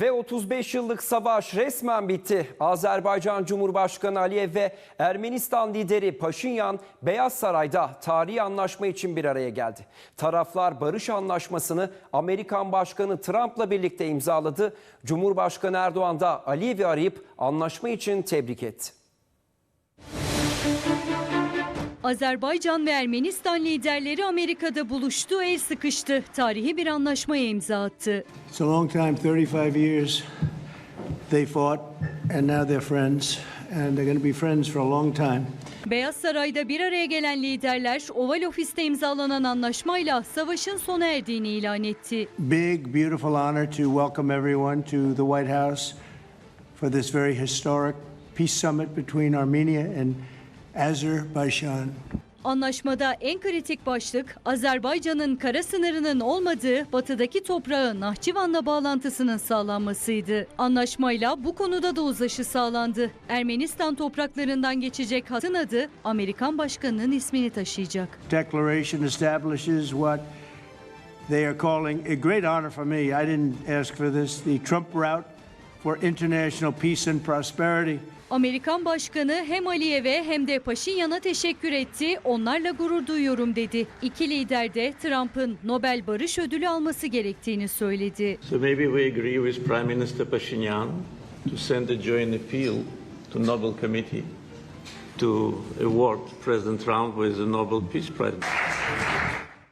Ve 35 yıllık savaş resmen bitti. Azerbaycan Cumhurbaşkanı Aliyev ve Ermenistan lideri Paşinyan Beyaz Saray'da tarihi anlaşma için bir araya geldi. Taraflar barış anlaşmasını Amerikan Başkanı Trump'la birlikte imzaladı. Cumhurbaşkanı Erdoğan da Aliyev'i arayıp anlaşma için tebrik etti. Azerbaycan ve Ermenistan liderleri Amerika'da buluştu, el sıkıştı. Tarihi bir anlaşmaya imza attı. It's a long time, 35 years they fought, and now they're friends, and they're going to be friends for a long time. Beyaz Saray'da bir araya gelen liderler Oval Ofis'te imzalanan anlaşmayla savaşın sona erdiğini ilan etti. Big, beautiful honor to welcome everyone to the White House for this very historic peace summit between Armenia and Azerbaijan. Anlaşmada en kritik başlık Azerbaycan'ın kara sınırının olmadığı batıdaki toprağı Nahçıvan'la bağlantısının sağlanmasıydı. Anlaşmayla bu konuda da uzlaşı sağlandı. Ermenistan topraklarından geçecek hatın adı Amerikan başkanının ismini taşıyacak. Declaration establishes what they are calling a great honor for me. I didn't ask for this. The Trump route for international peace and prosperity. Amerikan Başkanı hem Aliyev'e hem de Paşinyan'a teşekkür etti. Onlarla gurur duyuyorum dedi. İki lider de Trump'ın Nobel Barış Ödülü alması gerektiğini söyledi. So maybe we agree with Prime Minister Pashinyan to send a joint appeal to Nobel Committee to award President Trump with the Nobel Peace Prize.